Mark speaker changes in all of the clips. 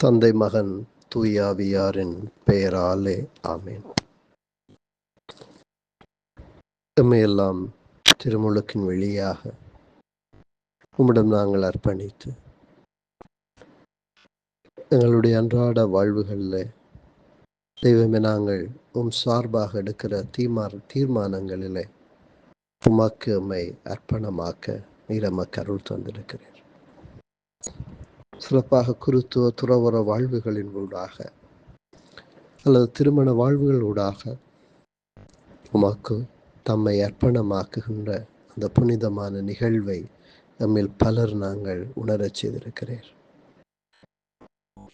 Speaker 1: தந்தை மகன் தூயாவியாரின் பெயராலே ஆமேன். எம்மையெல்லாம் திருமுழுக்கின் வழியாக உம்மிடம் நாங்கள் அர்ப்பணித்து எங்களுடைய அன்றாட வாழ்வுகளில் தெய்வமே நாங்கள் உம் சார்பாக எடுக்கிற தீமார் தீர்மானங்களிலே உமக்கு உம்மை அர்ப்பணமாக்க நீரமக்கு கருள் தந்திருக்கிறேன் சிறப்பாக குருத்துவ துறவர வாழ்வுகளின் ஊடாக அல்லது திருமண வாழ்வுகள் ஊடாக உமக்கு தம்மை அர்ப்பணமாக்குகின்ற அந்த புனிதமான நிகழ்வை நம்மில் பலர் நாங்கள் உணரச் செய்திருக்கிறீர்.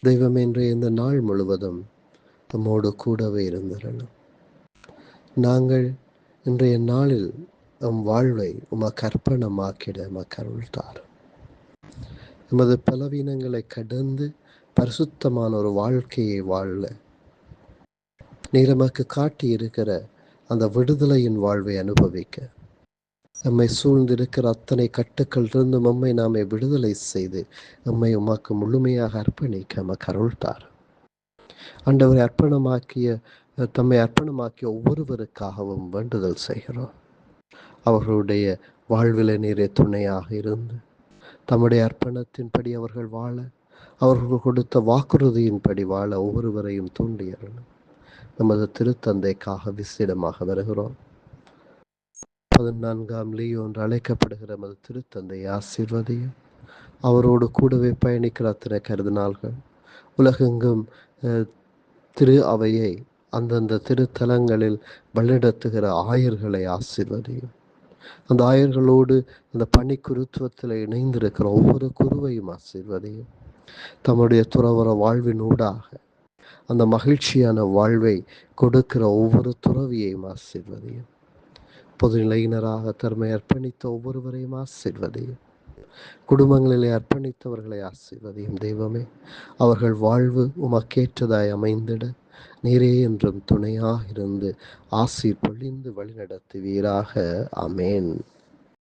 Speaker 1: தெய்வம் இன்றைய இந்த நாள் முழுவதும் நம்மோடு கூடவே இருந்திரணும். நாங்கள் இன்றைய நாளில் நம் வாழ்வை உமக்கு அர்ப்பணமாக்கிட மக்கள் அருள் நமது பலவீனங்களை கடந்து பரிசுத்தமான ஒரு வாழ்க்கையை வாழ. நீர் நமக்கு காட்டி இருக்கிற அந்த விடுதலையின் வாழ்வை அனுபவிக்க. நம்மை சூழ்ந்திருக்கிற அத்தனை கட்டுக்கள் இருந்து நம்மை நாமே விடுதலை செய்து நம்மை உமாக்கு முழுமையாக அர்ப்பணிக்க நமக்கு அருள்தார் ஆண்டவரை அர்ப்பணமாக்கிய தம்மை அர்ப்பணமாக்கிய ஒவ்வொருவருக்காகவும் வேண்டுதல் செய்கிறோம். அவர்களுடைய வாழ்வில நீரே துணையாக இருந்து தம்முடைய அர்ப்பணத்தின்படி அவர்கள் வாழ அவர்கள் கொடுத்த வாக்குறுதியின்படி வாழ ஒவ்வொருவரையும் தூண்டியறணும் நமது திருத்தந்தைக்காக விசேடமாக வருகிறோம். பதினான்காம் லியோ என்று அழைக்கப்படுகிற நமது திருத்தந்தை ஆசீர்வதியும். அவரோடு கூடவே பயணிக்கிற அத்தனை கருதினால்கள் உலகெங்கும் திரு அவையை அந்தந்த திருத்தலங்களில் வழிநடத்துகிற ஆயர்களை ஆசிர்வதியும். அந்த ஆயர்களோடு அந்த பணி குருத்துவத்தில் இணைந்திருக்கிற ஒவ்வொரு குருவையும் ஆசீர்வதையும். தம்முடைய துறவர வாழ்வினூடாக அந்த மகிழ்ச்சியான வாழ்வை கொடுக்கிற ஒவ்வொரு துறவியையும் ஆசீர்வதையும். பொதுநிலையினராக தர்மை அர்ப்பணித்த ஒவ்வொருவரையும் ஆசீர்வதையும். குடும்பங்களிலே அர்ப்பணித்தவர்களை ஆசீர்வதையும். தெய்வமே அவர்கள் வாழ்வு உமக்கேற்றதாய் அமைந்திட. நீரே என்றும் துணையாக இருந்து ஆசி பொழிந்து வழிநடத்துவீராக. அமேன்